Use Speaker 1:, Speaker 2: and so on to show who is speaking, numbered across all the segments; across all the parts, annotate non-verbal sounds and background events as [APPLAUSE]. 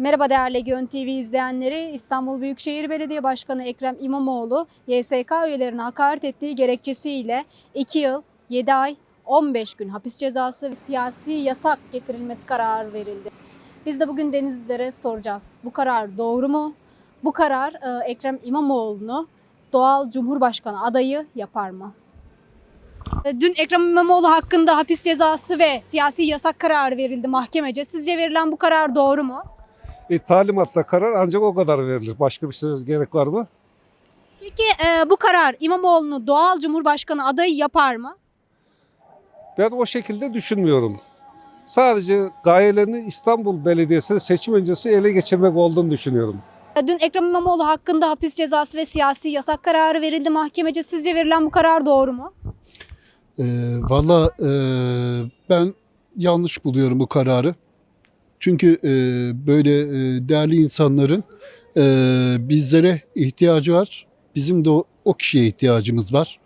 Speaker 1: Merhaba değerli Egeon TV izleyenleri. İstanbul Büyükşehir Belediye Başkanı Ekrem İmamoğlu, YSK üyelerine hakaret ettiği gerekçesiyle 2 yıl, 7 ay, 15 gün hapis cezası ve siyasi yasak getirilmesi kararı verildi. Biz de bugün Denizlilere soracağız. Bu karar doğru mu? Bu karar e, Ekrem İmamoğlu'nu doğal Cumhurbaşkanı adayı yapar mı? E, Dün Ekrem İmamoğlu hakkında hapis cezası ve siyasi yasak kararı verildi mahkemece. Sizce verilen bu karar doğru mu?
Speaker 2: E, talimatla karar ancak o kadar verilir. Başka bir şey gerek var mı?
Speaker 1: Peki e, bu karar İmamoğlu'nu doğal Cumhurbaşkanı adayı yapar mı?
Speaker 2: Ben o şekilde düşünmüyorum. Sadece gayelerini İstanbul Belediyesi seçim öncesi ele geçirmek olduğunu düşünüyorum.
Speaker 1: E, Dün Ekrem İmamoğlu hakkında hapis cezası ve siyasi yasak kararı verildi mahkemece. Sizce verilen bu karar doğru mu?
Speaker 3: Ee, Valla e, ben yanlış buluyorum bu kararı. Çünkü e, böyle e, değerli insanların e, bizlere ihtiyacı var. Bizim de o, o kişiye ihtiyacımız var.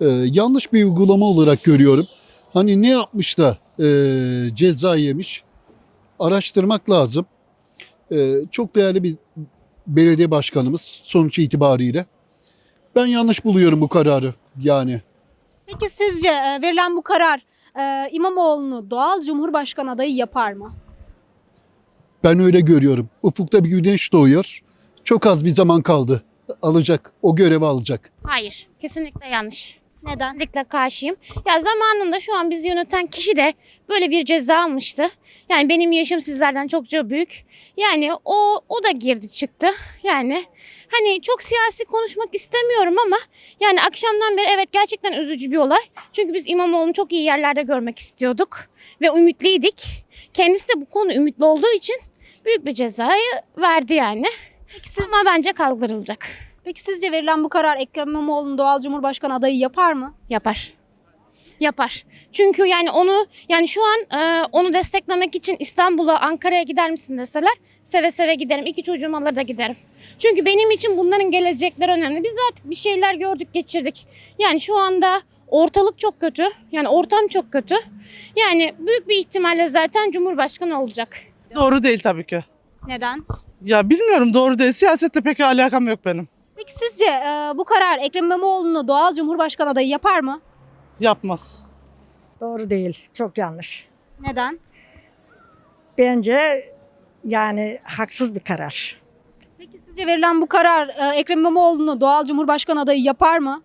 Speaker 3: E, yanlış bir uygulama olarak görüyorum. Hani ne yapmış da e, ceza yemiş araştırmak lazım. E, çok değerli bir belediye başkanımız sonuç itibariyle. Ben yanlış buluyorum bu kararı yani.
Speaker 1: Peki sizce e, verilen bu karar e, İmamoğlu'nu doğal Cumhurbaşkanı adayı yapar mı?
Speaker 3: Ben öyle görüyorum. Ufukta bir güneş doğuyor. Çok az bir zaman kaldı. Alacak. O görevi alacak.
Speaker 4: Hayır, kesinlikle yanlış.
Speaker 1: Neden?
Speaker 4: Kesinlikle karşıyım. Ya zamanında şu an bizi yöneten kişi de böyle bir ceza almıştı. Yani benim yaşım sizlerden çokça büyük. Yani o o da girdi çıktı. Yani hani çok siyasi konuşmak istemiyorum ama yani akşamdan beri evet gerçekten üzücü bir olay. Çünkü biz İmamoğlu'nu çok iyi yerlerde görmek istiyorduk ve ümitliydik. Kendisi de bu konu ümitli olduğu için büyük bir cezayı verdi yani. Ama bence kaldırılacak.
Speaker 1: Peki sizce verilen bu karar Ekrem İmamoğlu'nu doğal Cumhurbaşkanı adayı yapar mı?
Speaker 4: Yapar. Yapar. Çünkü yani onu yani şu an e, onu desteklemek için İstanbul'a, Ankara'ya gider misin deseler seve seve giderim. İki çocuğum alır da giderim. Çünkü benim için bunların gelecekleri önemli. Biz artık bir şeyler gördük, geçirdik. Yani şu anda ortalık çok kötü. Yani ortam çok kötü. Yani büyük bir ihtimalle zaten Cumhurbaşkanı olacak.
Speaker 5: Doğru değil tabii ki.
Speaker 1: Neden?
Speaker 5: Ya bilmiyorum doğru değil. Siyasetle pek alakam yok benim.
Speaker 1: Peki sizce e, bu karar Ekrem İmamoğlu'nu doğal Cumhurbaşkanı adayı yapar mı?
Speaker 5: Yapmaz.
Speaker 6: Doğru değil. Çok yanlış.
Speaker 1: Neden?
Speaker 6: Bence yani haksız bir karar.
Speaker 1: Peki sizce verilen bu karar e, Ekrem İmamoğlu'nu doğal Cumhurbaşkanı adayı yapar mı?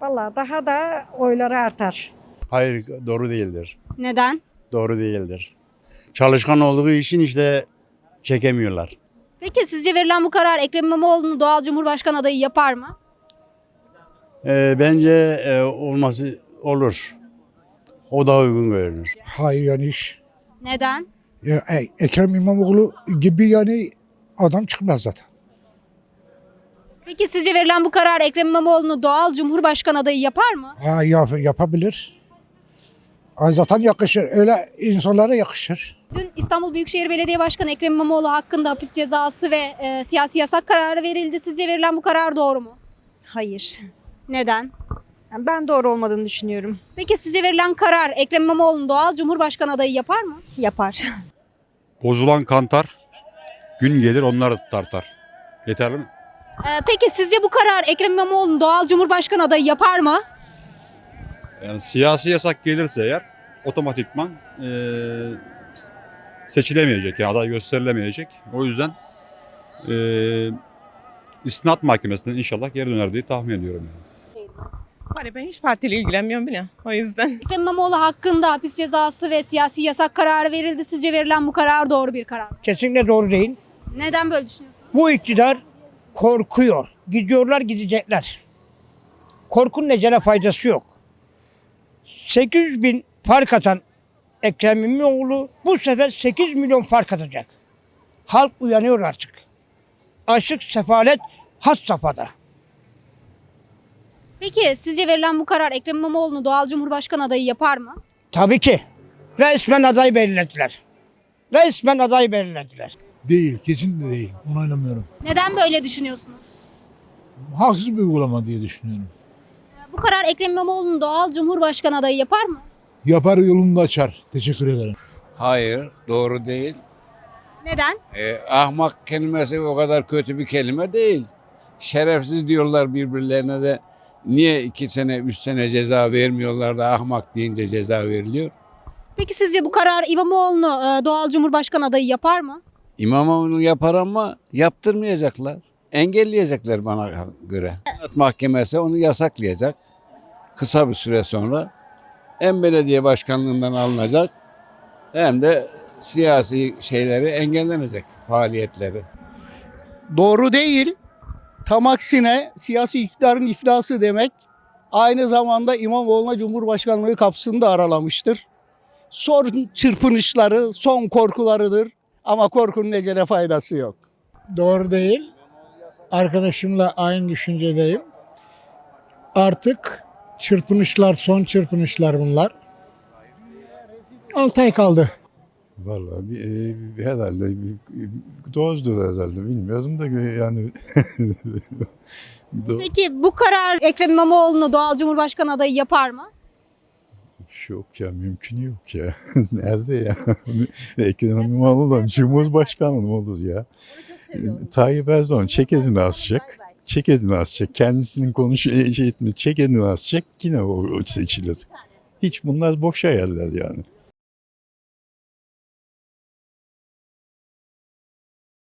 Speaker 6: Vallahi daha da oyları artar.
Speaker 7: Hayır doğru değildir.
Speaker 1: Neden?
Speaker 7: Doğru değildir. Çalışkan olduğu için işte çekemiyorlar.
Speaker 1: Peki sizce verilen bu karar Ekrem İmamoğlu'nu doğal Cumhurbaşkanı adayı yapar mı?
Speaker 7: Ee, bence e, olması olur. O daha uygun görünür.
Speaker 8: Hayır yani iş.
Speaker 1: Neden?
Speaker 8: Ya, e, Ekrem İmamoğlu gibi yani adam çıkmaz zaten.
Speaker 1: Peki sizce verilen bu karar Ekrem İmamoğlu'nu doğal Cumhurbaşkanı adayı yapar mı?
Speaker 8: Ha, yap, yapabilir. Ay zaten yakışır. Öyle insanlara yakışır.
Speaker 1: Dün İstanbul Büyükşehir Belediye Başkanı Ekrem İmamoğlu hakkında hapis cezası ve e, siyasi yasak kararı verildi. Sizce verilen bu karar doğru mu?
Speaker 9: Hayır.
Speaker 1: Neden?
Speaker 9: Yani Ben doğru olmadığını düşünüyorum.
Speaker 1: Peki sizce verilen karar Ekrem İmamoğlu'nu doğal Cumhurbaşkanı adayı yapar mı?
Speaker 9: Yapar.
Speaker 10: Bozulan kantar gün gelir onlar tartar. Yeterli mi?
Speaker 1: E, peki sizce bu karar Ekrem İmamoğlu'nu doğal Cumhurbaşkanı adayı yapar mı?
Speaker 10: Yani siyasi yasak gelirse eğer otomatikman eee, seçilemeyecek yani aday gösterilemeyecek. O yüzden eee istinat mahkemesinden inşallah geri döner diye tahmin ediyorum. Yani.
Speaker 5: Hani ben hiç partiyle ilgilenmiyorum bile. O yüzden.
Speaker 1: Ekrem İmamoğlu hakkında hapis cezası ve siyasi yasak kararı verildi. Sizce verilen bu karar doğru bir karar mı?
Speaker 8: Kesinlikle doğru değil.
Speaker 1: Neden böyle düşünüyorsunuz?
Speaker 8: Bu iktidar korkuyor. Gidiyorlar gidecekler. Korkunun ecele faydası yok. 800 bin fark atan Ekrem İmamoğlu bu sefer 8 milyon fark atacak. Halk uyanıyor artık. Açlık, sefalet has safhada.
Speaker 1: Peki sizce verilen bu karar Ekrem İmamoğlu'nu doğal Cumhurbaşkanı adayı yapar mı?
Speaker 8: Tabii ki. Resmen aday belirlediler. Resmen aday belirlediler.
Speaker 11: Değil, kesinlikle değil. Onaylamıyorum.
Speaker 1: Neden böyle düşünüyorsunuz?
Speaker 11: Haksız bir uygulama diye düşünüyorum.
Speaker 1: Bu karar Ekrem İmamoğlu'nu doğal Cumhurbaşkanı adayı yapar mı?
Speaker 11: Yapar yolunu da açar. Teşekkür ederim.
Speaker 12: Hayır, doğru değil.
Speaker 1: Neden?
Speaker 12: E, ahmak kelimesi o kadar kötü bir kelime değil. Şerefsiz diyorlar birbirlerine de. Niye iki sene, üç sene ceza vermiyorlar da ahmak deyince ceza veriliyor?
Speaker 1: Peki sizce bu karar İmamoğlu'nu e, doğal cumhurbaşkanı adayı yapar mı?
Speaker 12: İmamoğlu yapar ama yaptırmayacaklar. Engelleyecekler bana göre. Mahkemesi onu yasaklayacak. Kısa bir süre sonra hem belediye başkanlığından alınacak hem de siyasi şeyleri engellenecek faaliyetleri.
Speaker 8: Doğru değil. Tam aksine siyasi iktidarın iflası demek aynı zamanda İmamoğlu'na Cumhurbaşkanlığı kapısını da aralamıştır. Son çırpınışları, son korkularıdır ama korkunun ecele faydası yok.
Speaker 11: Doğru değil. Arkadaşımla aynı düşüncedeyim. Artık çırpınışlar, son çırpınışlar bunlar. 6 ay kaldı.
Speaker 13: Vallahi bir, e, bir- herhalde bir, bir dozdur herhalde bilmiyorum da yani [LAUGHS] Do-
Speaker 1: Peki bu karar Ekrem İmamoğlu'nu doğal cumhurbaşkanı adayı yapar mı?
Speaker 13: Yok ya mümkün yok ya. [LAUGHS] Nerede ya? [LAUGHS] Ekrem İmamoğlu'dan Cumhurbaşkanı olur ya? Tayyip Erdoğan çek elini asacak. Çek elini asacak. Kendisinin konuş şey etmi çek elini asacak. Yine o, o seçilir. Hiç bunlar boş hayaller yani.